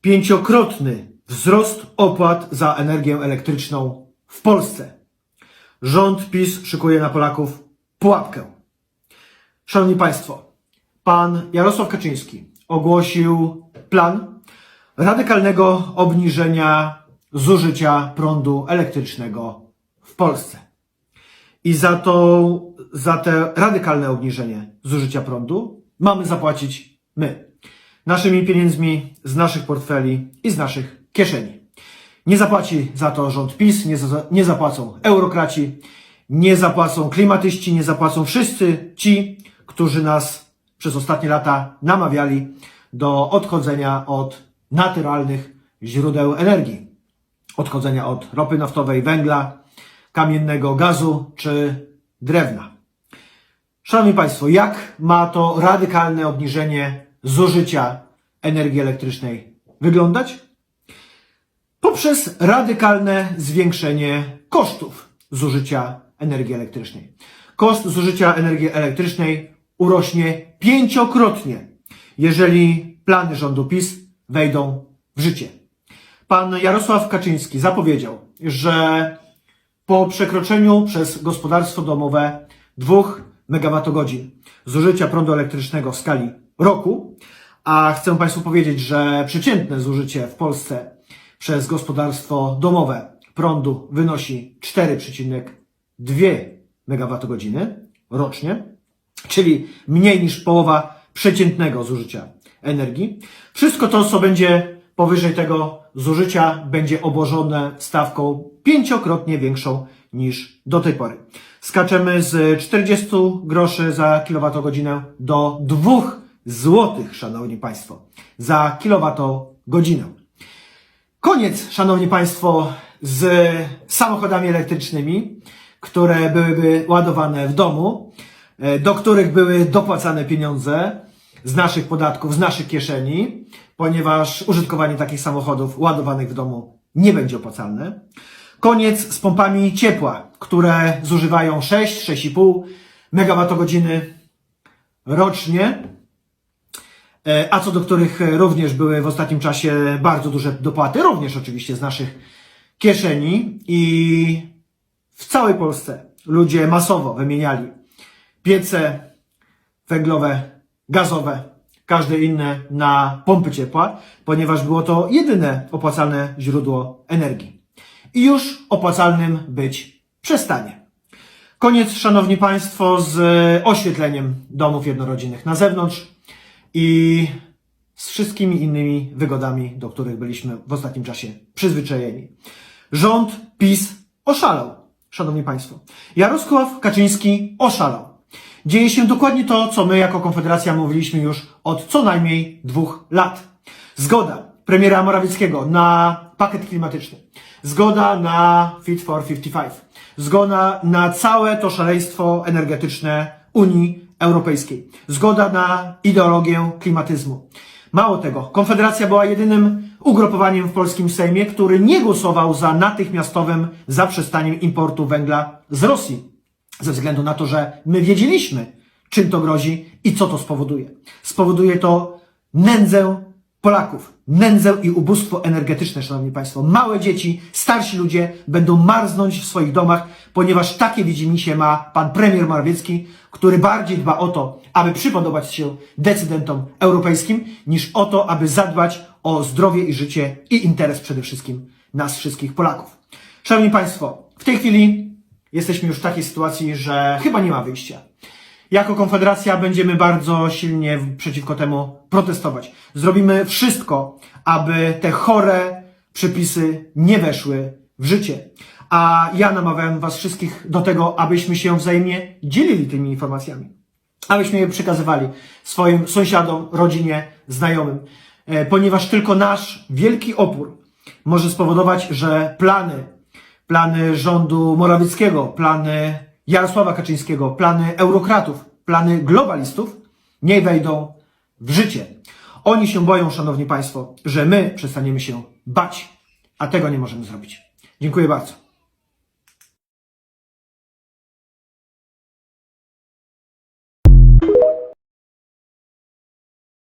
pięciokrotny wzrost opłat za energię elektryczną w Polsce. Rząd PiS szykuje na Polaków pułapkę. Szanowni Państwo, pan Jarosław Kaczyński ogłosił plan radykalnego obniżenia zużycia prądu elektrycznego w Polsce. I za to, za te radykalne obniżenie zużycia prądu mamy zapłacić my. Naszymi pieniędzmi, z naszych portfeli i z naszych kieszeni. Nie zapłaci za to rząd PiS, nie, za, nie zapłacą eurokraci, nie zapłacą klimatyści, nie zapłacą wszyscy ci, którzy nas przez ostatnie lata namawiali do odchodzenia od naturalnych źródeł energii. Odchodzenia od ropy naftowej, węgla, kamiennego gazu czy drewna. Szanowni Państwo, jak ma to radykalne obniżenie zużycia energii elektrycznej wyglądać? Poprzez radykalne zwiększenie kosztów zużycia energii elektrycznej. Koszt zużycia energii elektrycznej urośnie pięciokrotnie, jeżeli plany rządu PiS wejdą w życie. Pan Jarosław Kaczyński zapowiedział, że po przekroczeniu przez gospodarstwo domowe 2 MWh zużycia prądu elektrycznego w skali roku, a chcę Państwu powiedzieć, że przeciętne zużycie w Polsce przez gospodarstwo domowe prądu wynosi 4,2 MWh rocznie, czyli mniej niż połowa przeciętnego zużycia energii. Wszystko to, co będzie powyżej tego zużycia, będzie obłożone stawką pięciokrotnie większą niż do tej pory. Skaczemy z 40 groszy za kilowatogodzinę do 2 złotych, szanowni państwo, za kilowatogodzinę. Koniec, szanowni państwo, z samochodami elektrycznymi, które byłyby ładowane w domu, e, do których były dopłacane pieniądze z naszych podatków, z naszych kieszeni, ponieważ użytkowanie takich samochodów ładowanych w domu nie będzie opłacalne. Koniec z pompami ciepła, które zużywają 6-6,5 MWh rocznie, a co do których również były w ostatnim czasie bardzo duże dopłaty, również oczywiście z naszych kieszeni i w całej Polsce ludzie masowo wymieniali piece węglowe, gazowe, każde inne na pompy ciepła, ponieważ było to jedyne opłacalne źródło energii. I już opłacalnym być przestanie. Koniec, szanowni państwo, z oświetleniem domów jednorodzinnych na zewnątrz i z wszystkimi innymi wygodami, do których byliśmy w ostatnim czasie przyzwyczajeni. Rząd PiS oszalał, szanowni państwo. Jarosław Kaczyński oszalał. Dzieje się dokładnie to, co my jako Konfederacja mówiliśmy już od co najmniej dwóch lat. Zgoda premiera Morawieckiego na pakiet klimatyczny. Zgoda na Fit for 55. Zgoda na całe to szaleństwo energetyczne Unii Europejskiej. Zgoda na ideologię klimatyzmu. Mało tego, Konfederacja była jedynym ugrupowaniem w polskim Sejmie, który nie głosował za natychmiastowym zaprzestaniem importu węgla z Rosji. Ze względu na to, że my wiedzieliśmy, czym to grozi i co to spowoduje. Spowoduje to nędzę Polaków, nędzę i ubóstwo energetyczne, szanowni państwo. Małe dzieci, starsi ludzie będą marznąć w swoich domach, ponieważ takie widzimisię ma pan premier Morawiecki, który bardziej dba o to, aby przypodobać się decydentom europejskim, niż o to, aby zadbać o zdrowie i życie i interes przede wszystkim nas wszystkich Polaków. Szanowni państwo, w tej chwili jesteśmy już w takiej sytuacji, że chyba nie ma wyjścia. Jako Konfederacja będziemy bardzo silnie przeciwko temu protestować. Zrobimy wszystko, aby te chore przepisy nie weszły w życie. A ja namawiam Was wszystkich do tego, abyśmy się wzajemnie dzielili tymi informacjami. Abyśmy je przekazywali swoim sąsiadom, rodzinie, znajomym. E, Ponieważ tylko nasz wielki opór może spowodować, że plany plany rządu Morawieckiego, plany Jarosława Kaczyńskiego, plany eurokratów, plany globalistów nie wejdą w życie. Oni się boją, szanowni państwo, że my przestaniemy się bać, a tego nie możemy zrobić. Dziękuję bardzo.